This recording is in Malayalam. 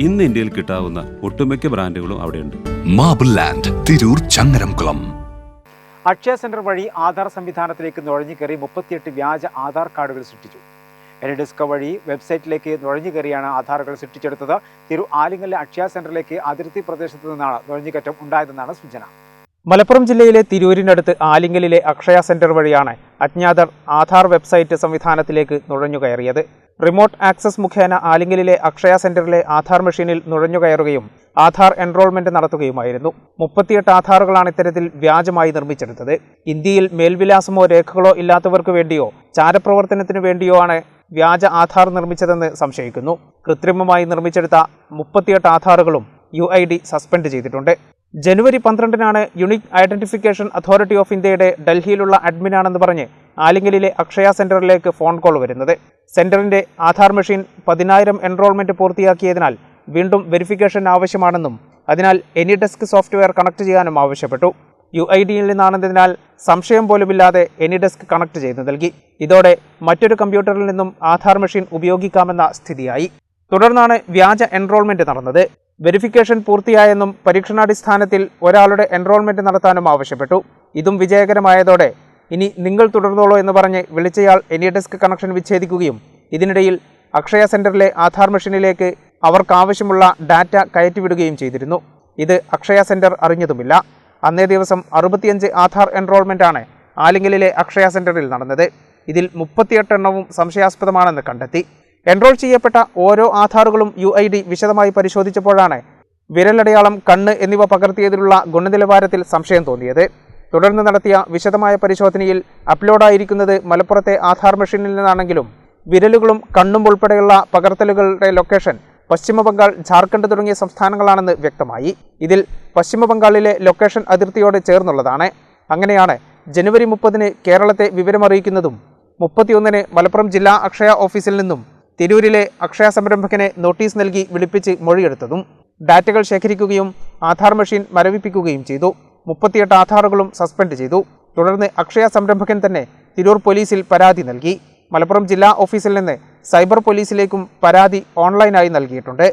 ഇന്ന് ഇന്ത്യയിൽ കിട്ടാവുന്ന ഒട്ടുമിക്ക ബ്രാൻഡുകളും അവിടെയുണ്ട്. Marble Land Tirur Changaramkulam Akshaya centre വഴി ആധാർ സംവിധാനത്തിലേക്ക് നുഴഞ്ഞു കയറി മുപ്പത്തിയെട്ട് വ്യാജ ആധാർ കാർഡുകൾ സൃഷ്ടിച്ചു. എനിഡിസ്ക വഴി വെബ്സൈറ്റിലേക്ക് നുഴഞ്ഞു കയറിയാണ് ആധാറുകൾ സൃഷ്ടിച്ചെടുത്തത്. തിരു ആലിങ്ങലിലെ അക്ഷയ സെന്ററിലേക്ക് അതിർത്തി പ്രദേശത്ത് നിന്നാണ് നുഴഞ്ഞുകയറ്റം ഉണ്ടായതെന്നാണ് സൂചന. മലപ്പുറം ജില്ലയിലെ തിരൂരിനടുത്ത് ആലിങ്ങലിലെ അക്ഷയ സെന്റർ വഴിയാണ് അജ്ഞാതർ ആധാർ വെബ്സൈറ്റ് സംവിധാനത്തിലേക്ക് നുഴഞ്ഞുകയറിയത്. റിമോട്ട് ആക്സസ് മുഖേന ആലിംഗലിലെ അക്ഷയ സെന്ററിലെ ആധാർ മെഷീനിൽ നുഴഞ്ഞുകയറുകയും ആധാർ എൻറോൾമെന്റ് നടത്തുകയുമായിരുന്നു. മുപ്പത്തിയെട്ട് ആധാറുകളാണ് ഇത്തരത്തിൽ വ്യാജമായി നിർമ്മിച്ചെടുത്തത്. ഇന്ത്യയിൽ മേൽവിലാസമോ രേഖകളോ ഇല്ലാത്തവർക്ക് വേണ്ടിയോ ചാരപ്രവർത്തനത്തിനു വേണ്ടിയോ ആണ് വ്യാജ ആധാർ നിർമ്മിച്ചതെന്ന് സംശയിക്കുന്നു. കൃത്രിമമായി നിർമ്മിച്ചെടുത്ത മുപ്പത്തിയെട്ട് ആധാറുകളും യു ഐ ഡി സസ്പെൻഡ് ചെയ്തിട്ടുണ്ട്. ജനുവരി പന്ത്രണ്ടിനാണ് യുണീക് ഐഡന്റിഫിക്കേഷൻ അതോറിറ്റി ഓഫ് ഇന്ത്യയുടെ ഡൽഹിയിലുള്ള അഡ്മിനാണെന്ന് പറഞ്ഞ് ആലിങ്ങലിലെ അക്ഷയ സെന്ററിലേക്ക് ഫോൺ കോൾ വരുന്നത്. സെന്ററിന്റെ ആധാർ മെഷീൻ പതിനായിരം എൻറോൾമെന്റ് പൂർത്തിയാക്കിയതിനാൽ വീണ്ടും വെരിഫിക്കേഷൻ ആവശ്യമാണെന്നും അതിനാൽ എനി ഡെസ്ക് സോഫ്റ്റ്വെയർ കണക്ട് ചെയ്യാനും ആവശ്യപ്പെട്ടു. യു ഐ ഡിയിൽ നിന്നാണെന്നതിനാൽ സംശയം പോലുമില്ലാതെ എനി ഡെസ്ക് കണക്ട് ചെയ്ത് നൽകി. ഇതോടെ മറ്റൊരു കമ്പ്യൂട്ടറിൽ നിന്നും ആധാർ മെഷീൻ ഉപയോഗിക്കാമെന്ന സ്ഥിതിയായി. തുടർന്നാണ് വ്യാജ എൻറോൾമെന്റ് നടന്നത്. വെരിഫിക്കേഷൻ പൂർത്തിയായെന്നും പരീക്ഷണാടിസ്ഥാനത്തിൽ ഒരാളുടെ എൻറോൾമെന്റ് നടത്താനും ആവശ്യപ്പെട്ടു. ഇതും വിജയകരമായതോടെ ഇനി നിങ്ങൾ തുടർന്നോളൂ എന്ന് പറഞ്ഞ് വിളിച്ചയാൾ എനി ഡെസ്ക് കണക്ഷൻ വിച്ഛേദിക്കുകയും ഇതിനിടയിൽ അക്ഷയ സെന്ററിലെ ആധാർ മെഷീനിലേക്ക് അവർക്കാവശ്യമുള്ള ഡാറ്റ കയറ്റിവിടുകയും ചെയ്തിരുന്നു. ഇത് അക്ഷയ സെന്റർ അറിഞ്ഞതുമില്ല. അന്നേ ദിവസം അറുപത്തിയഞ്ച് ആധാർ എൻറോൾമെന്റ് ആണ് ആലിങ്ങലിലെ അക്ഷയ സെന്ററിൽ നടന്നത്. ഇതിൽ മുപ്പത്തിയെട്ട് എണ്ണവും സംശയാസ്പദമാണെന്ന് കണ്ടെത്തി. എൻറോൾ ചെയ്യപ്പെട്ട ഓരോ ആധാറുകളും യു ഐ ഡി വിശദമായി പരിശോധിച്ചപ്പോഴാണ് വിരലടയാളം കണ്ണ് എന്നിവ പകർത്തിയതിലുള്ള ഗുണനിലവാരത്തിൽ സംശയം തോന്നിയത്. തുടർന്ന് നടത്തിയ വിശദമായ പരിശോധനയിൽ അപ്ലോഡായിരിക്കുന്നത് മലപ്പുറത്തെ ആധാർ മെഷീനിൽ നിന്നാണെങ്കിലും വിരലുകളും കണ്ണും ഉൾപ്പെടെയുള്ള പകർത്തലുകളുടെ ലൊക്കേഷൻ പശ്ചിമബംഗാൾ ജാർഖണ്ഡ് തുടങ്ങിയ സംസ്ഥാനങ്ങളാണെന്ന് വ്യക്തമായി. ഇതിൽ പശ്ചിമബംഗാളിലെ ലൊക്കേഷൻ അതിർത്തിയോട് ചേർന്നുള്ളതാണ്. അങ്ങനെയാണ് ജനുവരി മുപ്പതിന് കേരളത്തെ വിവരമറിയിക്കുന്നതും മുപ്പത്തിയൊന്നിന് മലപ്പുറം ജില്ലാ അക്ഷയ ഓഫീസിൽ നിന്നും തിരൂരിലെ അക്ഷയ സംരംഭകനെ നോട്ടീസ് നൽകി വിളിപ്പിച്ച് മൊഴിയെടുത്തതും ഡാറ്റകൾ ശേഖരിക്കുകയും ആധാർ മെഷീൻ മരവിപ്പിക്കുകയും ചെയ്തു. മുപ്പത്തിയെട്ട് ആധാറുകളും സസ്പെൻഡ് ചെയ്തു. തുടർന്ന് അക്ഷയ സംരംഭകൻ തന്നെ തിരൂർ പോലീസിൽ പരാതി നൽകി. മലപ്പുറം ജില്ലാ ഓഫീസിൽ നിന്ന് സൈബർ പോലീസിലേക്കും പരാതി ഓൺലൈനായി നൽകിയിട്ടുണ്ട്.